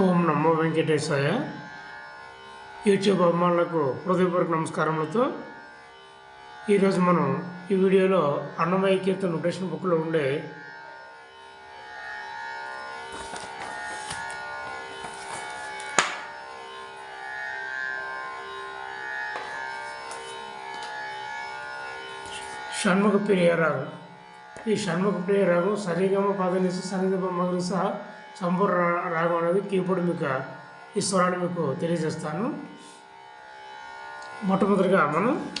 ఓం నమో వెంకటేశాయ. YouTube అభిమానులకు హృదయపూర్వక నమస్కారములతో ఈరోజు మనం ఈ వీడియోలో అన్నమయ్య కీర్తన నొటేషన్ బుక్లో ఉండే షణ్ముఖ ప్రియ రాగం. ఈ షణ్ముఖ ప్రియ రాగం సరిగమ పదనిసి సన్నిధ సహా సంపూర్ణ రా- రాగం అనేది కీబోర్డ్ మీకు ఈ స్వరాన్ని మీకు తెలియజేస్తాను. మొట్టమొదటిగా మనం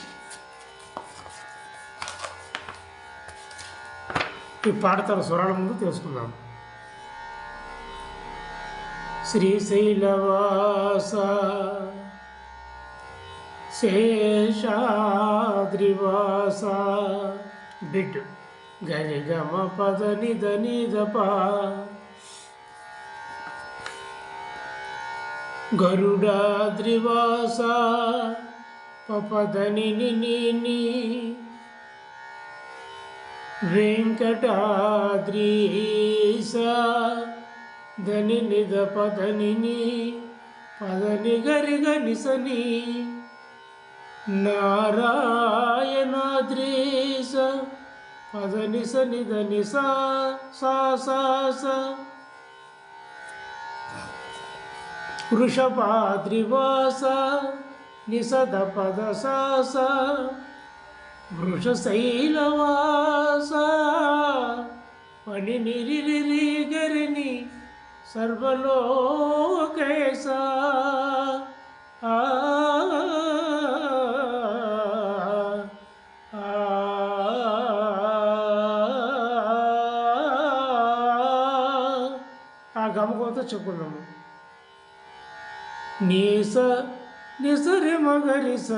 ఈ పాడతారు స్వరాల ముందు తెలుసుకుందాం. శ్రీశైలవాస శేషాద్రివాస బిడ్ గరి గమ పద నిద నిద పా గరుడాద్రివాస పపదని వెంకటాద్రీస ధని నిద పదని పదని గరి గనిసని నారాయణాద్రీస పదని సని ధని సా సా సా వృషపాద్రివాస నిసదపదసాస వృషశైలవాస పణినిరిగరిని సర్వలోకేశ ఆ గమకోత చెప్పుకున్నాము నీస నిసరి మగరిస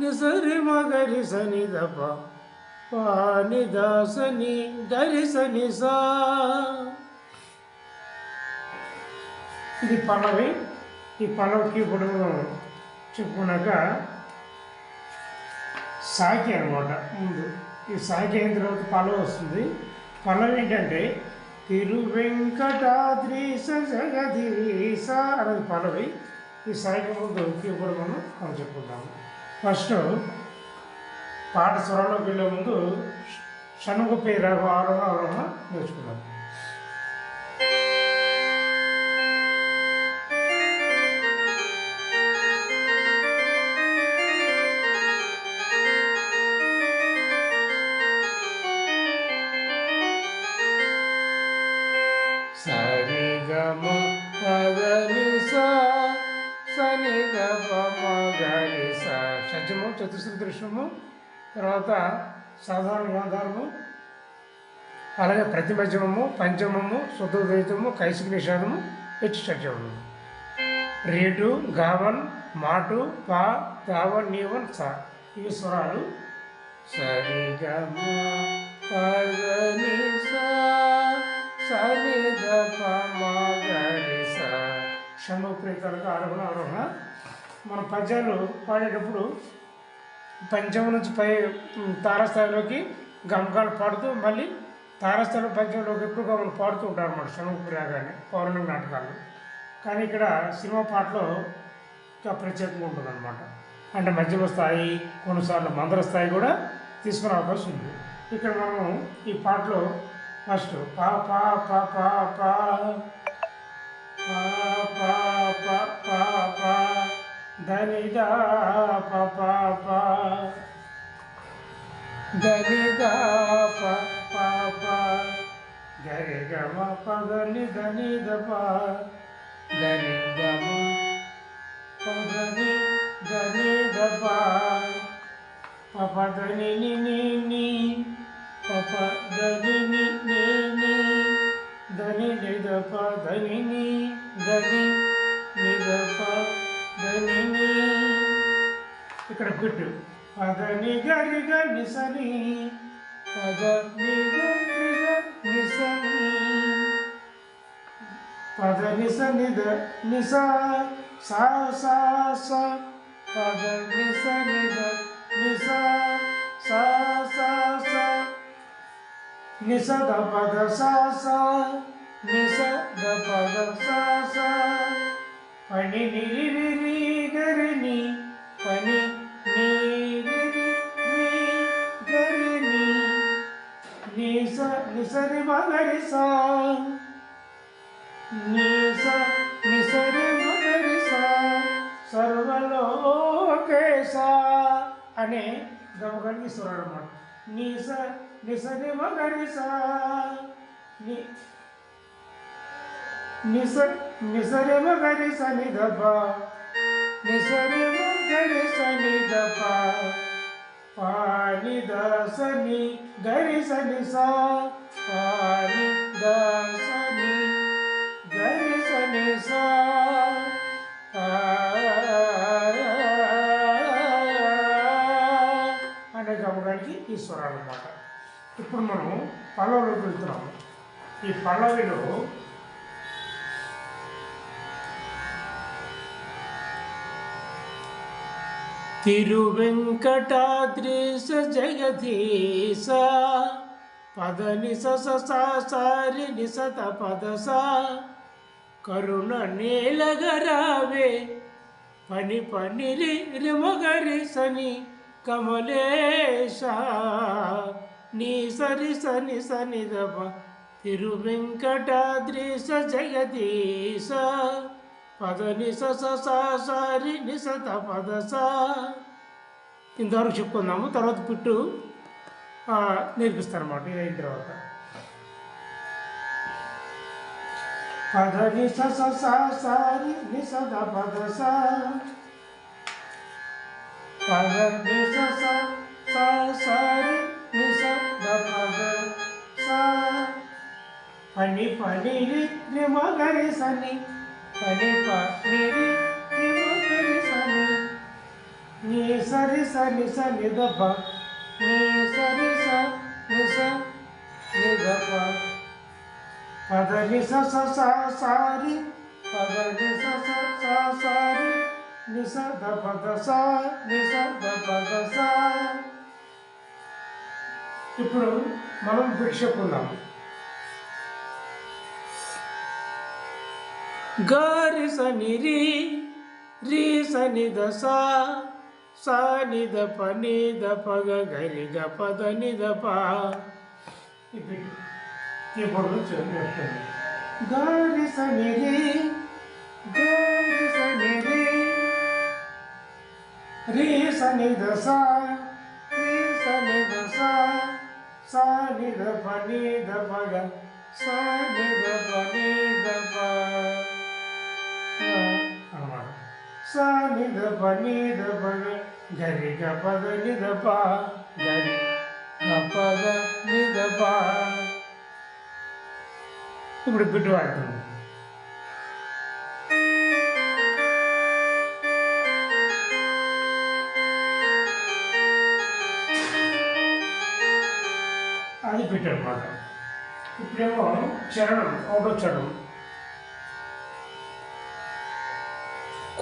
నిసరి మగరిస నిదప పాని దాసని దరిస నిసా ఇది పల్లవి ఈ పల్లవికి ఇప్పుడు చెప్పుకున్నాక సాకి అనమాట ముందు ఈ సాకి అయిన తర్వాత పల్లవి వస్తుంది. పల్లవి ఏంటంటే తిరువెంకటాద్రీశ జగదీశ అనేది పదవి ఈ సాకి ముందు ఇప్పుడు మనం మనం చెప్పుకుందాము. ఫస్ట్ పాట స్వరంలోకి వెళ్ళే ముందు షణుగు పేరు ఆరోహణ ఆరోహణ నేర్చుకుందాం. సని గమ గరి సా చతుశ్రుతి దృశ్యము తర్వాత సాధారణ గాంధారము అలాగే ప్రతిమధ్యమము పంచమము శుద్ధద్వైతము కైసిక నిషాదము హెచ్చు షడ్జము రేటు గావన్ మాటు పా దావన్ నీవన్ సా. ఇవి స్వరాలు. సరి గమ పదని సా సని ప్రీతాలకు ఆరోహణ ఆరోహణ మన పద్యాలు పాడేటప్పుడు పంచం నుంచి పై తారస్థాయిలోకి గమకాలు పాడుతూ మళ్ళీ తారస్థాయిలో పంచంలోకి ఎక్కువగా మనం పాడుతూ ఉంటారు అన్నమాట షణ్ముఖ పౌర్ణమి నాటకాలు. కానీ ఇక్కడ సినిమా పాటలో ఇంకా ప్రత్యేకంగా ఉంటుంది అనమాట అంటే మధ్యమ స్థాయి కొన్నిసార్లు మందర స్థాయి కూడా తీసుకునే అవకాశం ఉంది. ఇక్కడ మనం ఈ పాటలో ఫస్ట్ పా పా పా పా పా pa pa pa pa pa dhani da pa pa pa dhani da pa pa pa gari ga ma pa dhani dhani da pa gari ga ma pa dhani dhani da pa pa pa dhani ni ni ni pa pa dhani ni ni ni Dani da pa dhani ధని ని ఇక్కడ గుడ్డు పదని గరి గ నిసని పద ని గ ని గ నిసని పద నిస నిద నిస సా సా స పద నిస నిద నిస సా సా స నిస ద పద సా సా నిస ద పద సా పని నిరి గరిని పని నీరి గరిని నిస నిసరి మగరి సా నిస నిసరి మగరి సా సర్వలోకేశ అనే గమగలిగి స్వరం అన్నమాట నిస నిసరి మగరి ని నిస నిసరి మగరి సని దప నిసరి మగరి సని దప పాని దసని గరి సని సా పాని దసని గరి సని సా అనే గమగానికి ఈ స్వరాలు అన్నమాట. ఇప్పుడు మనం పల్లవిలోకి వెళ్తున్నాము. ఈ పల్లవిలో తిరువెంకటాద్రీశ జగదీశ పదని సారి నిసత పదస కరుణ నీలగరావే పని పనిరి రిమగరి సని కమలేశ నీ సరి సని సని దప తిరువెంకటాద్రీశ జగదీశ పద నిస సారి నిస పదస. ఇంతవరకు చెప్పుకుందాము తర్వాత పిట్టు నేర్పిస్తారు అన్నమాట ఇది అయిన తర్వాత. పద నిస సారి నిస పదస. పద నిస సారి నిస పద సా పని పని మగరి సని పని పని మగరి సని నీ సరి సని సని దప నీ సరి స నిస నిదప పద నిస స సా సారి పద నిస స సా సారి ఇప్పుడు మనం భిక్షకుందాము గారి సని రి రి సని దస సా ని ద ప ని ద ప గ గరి గ ప ద ని ద ప ఇప్పుడు చెప్పండి గారి సని రి గారి సని రి రి సని దస రి సని దస సా ని ద ప ని ద ప గ సా ని ద ప ని ద ప అన్నమాట సా ని ద ప ని ద ప గ గరి గ ప ద ని ద ప గరి గ ప ద ని ద ప ఇప్పుడు బిడ్డు వాడుతుంది అది బిడ్డు అనమాట ఇప్పుడేమో చరణం ఒకటో చరణం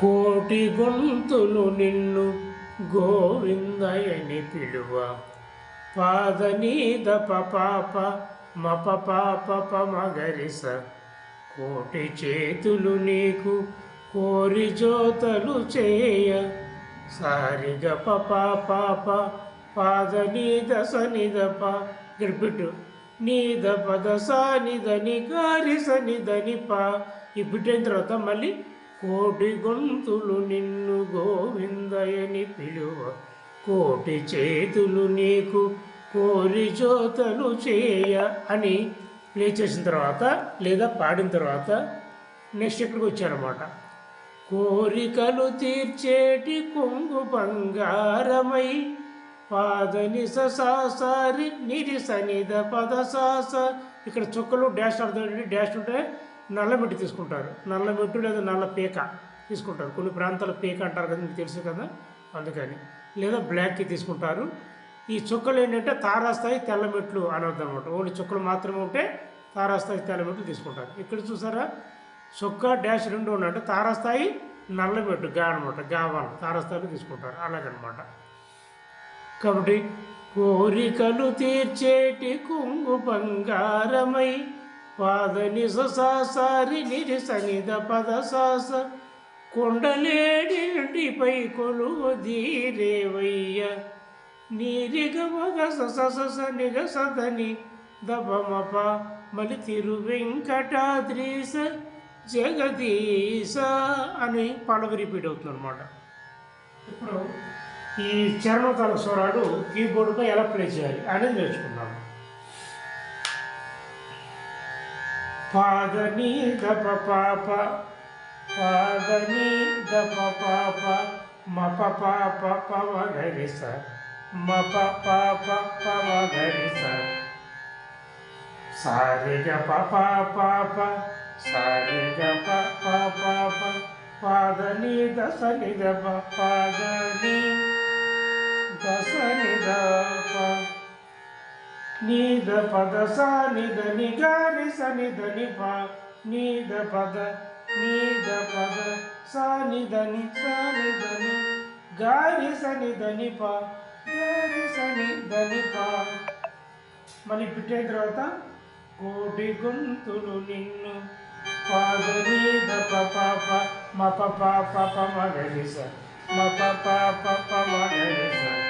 కోటి గొంతులు నిన్ను గోవిందయని పిలువ. పాదనీద పాప మప పాప పమగరిస కోటి చేతులు నీకు కోరి జోతలు చేయ. సారిగ పప పాప పాదనీద సనిద నిదప గిరిపిట్టు. నీద పద సానిదని గారి సనిదని పా. ఈ తర్వాత మళ్ళీ కోటి గొంతులు నిన్ను గోవిందయని పిలువ. కోటి చేతులు నీకు కోరి జోతలు చేయ అని ప్లే చేసిన తర్వాత లేదా పాడిన తర్వాత నెక్స్ట్ ఇక్కడికి వచ్చారన్నమాట? కోరికలు తీర్చేటి కొంగు బంగారమై పాదని ససాసారి నిరిసనిద పదసాస. పద ఇక్కడ చుక్కలు డాష్ అర్థం డాష్ ఉంటే నల్లమెట్టు తీసుకుంటారు. నల్లమెట్టు లేదా నల్ల పీక తీసుకుంటారు. కొన్ని ప్రాంతాల పీక అంటారు కదా మీకు తెలుసు కదా? అందుకని. లేదా బ్లాక్కి తీసుకుంటారు. ఈ చుక్కలు ఏంటంటే తారాస్థాయి తెల్ల మెట్లు అని అర్థం అనమాట ఓన్లీ చుక్కలు మాత్రమే ఉంటే తారాస్థాయి తెల్లమెట్లు తీసుకుంటారు. ఇక్కడ చూసారా? చుక్క డాష్ రెండు ఉన్నట్టు తారాస్థాయి నల్లమెట్టు గా అనమాట గావాలు తారాస్థాయిలు తీసుకుంటారు. అలాగనమాట. కాబట్టి కోరికలు తీర్చేటి కుంగు బంగారమై పాదని సారి నిరి సనిద పద సాస. కొండలేడిపై కొలువు ధీరేవయ్య. నీరిగమగ సస నిగ సదని దపమప మలి తిరు వెంకటాద్రీస జగదీశ అని పాడవి రిపీట్ అవుతుంది అనమాట ఇప్పుడు ఈ చరణతాల స్వరాలు కీబోర్డుపై ఎలా ప్లే చేయాలి అనేది నేర్చుకున్నాము పాదని దప పాప పాదని దప పాప మప పాప పవ గరిస మప పాప పవ గరిస సారి గ ప పాప సారి గ ప పాప పాదని దశ నిద పాదని దశ నిద నీద పద సా నిద నిగారి స నిద నిప నీద పద నీద పద సా నిద ని సా నిద ని గారి స నిద నిప గారి స నిద నిప మళ్ళీ పెట్టిన తర్వాత కోటి గొంతులు నిన్ను పాద నీద పాప మ పాప ప మగరి స మ పాప ప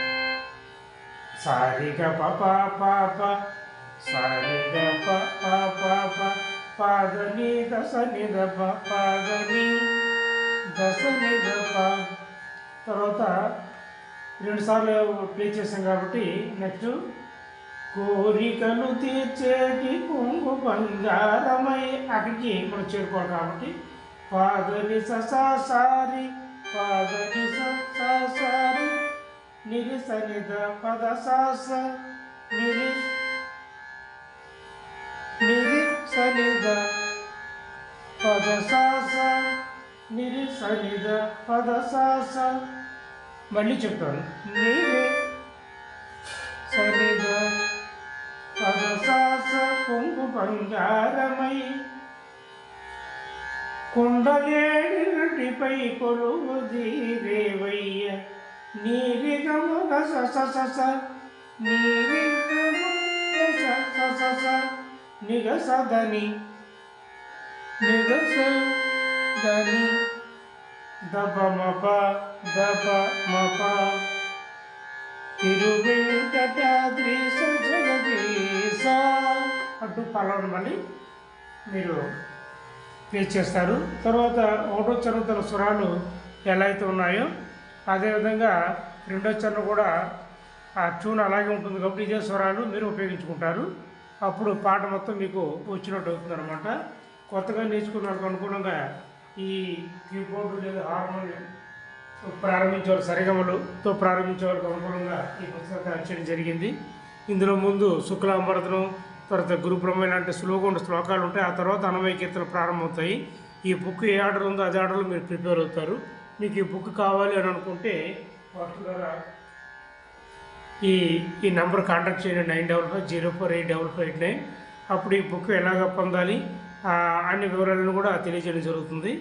సారిగ పాప పాప గ పాదని ప ప పాదని దశని గ తర్వాత రెండు సార్లు ప్లే చేసాం కాబట్టి నెక్స్ట్ కోరికలు తీర్చేటి కుంకు బంగారమై అక్కడికి మనం చేరుకోవాలి కాబట్టి పాదని ససారి పాదని ససారి నిరి సనిద పద సాస నిరి నిరి సనిద పద సాస నిరి సనిద పద సాస మళ్ళీ చెప్తాను. నిరి సనిద పద సాస కొంగు బంగారమై కుండలేడిపై కొలువు దీరేవయ్య ధీరేవయ్య నీరిగముగ సస సస నీరిగముగ సస సస నిగసదని నిగసదని. దపమప దపమప తిరువెంకటాద్రీశ జగదీశ అంటూ పలవడం మళ్ళీ మీరు ప్లే చేస్తారు తర్వాత ఒకటో చదువుతున్న స్వరాలు ఎలా అయితే ఉన్నాయో అదేవిధంగా రెండో చరణం కూడా ఆ ట్యూన్ అలాగే ఉంటుంది కాబట్టి ఇదే స్వరాలు మీరు ఉపయోగించుకుంటారు. అప్పుడు పాట మొత్తం మీకు వచ్చినట్టు అవుతుంది అనమాట కొత్తగా నేర్చుకున్న వాళ్ళకి అనుగుణంగా ఈ కీబోర్డు లేదా హార్మోనియం ప్రారంభించే వాళ్ళు సరిగమలుతో ప్రారంభించే అనుగుణంగా ఈ పుస్తకం తయారు చేయడం జరిగింది. ఇందులో ముందు శుక్లాంబరతనం తర్వాత గురు లాంటి సులువుగా శ్లోకాలు ఉంటాయి. ఆ తర్వాత అన్నమయ కీర్తనలు ప్రారంభమవుతాయి. ఈ బుక్ ఏ ఆర్డర్ ఉందో అదే ఆర్డర్లో మీరు ప్రిపేర్ అవుతారు. మీకు ఈ బుక్ కావాలి అని అనుకుంటే వాటి ద్వారా ఈ ఈ నెంబర్ కాంటాక్ట్ చేయండి nine double five zero four eight double five eight nine. అప్పుడు ఈ బుక్ ఎలాగ పొందాలి అన్ని వివరాలను కూడా తెలియజేయడం జరుగుతుంది.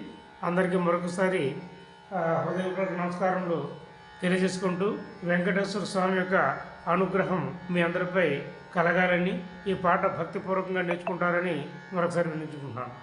అందరికీ మరొకసారి హృదయపూర్వక నమస్కారములు తెలియజేసుకుంటూ వెంకటేశ్వర స్వామి యొక్క అనుగ్రహం మీ అందరిపై కలగాలని ఈ పాట భక్తిపూర్వకంగా నేర్చుకుంటారని మరొకసారి వినించుకుంటున్నాను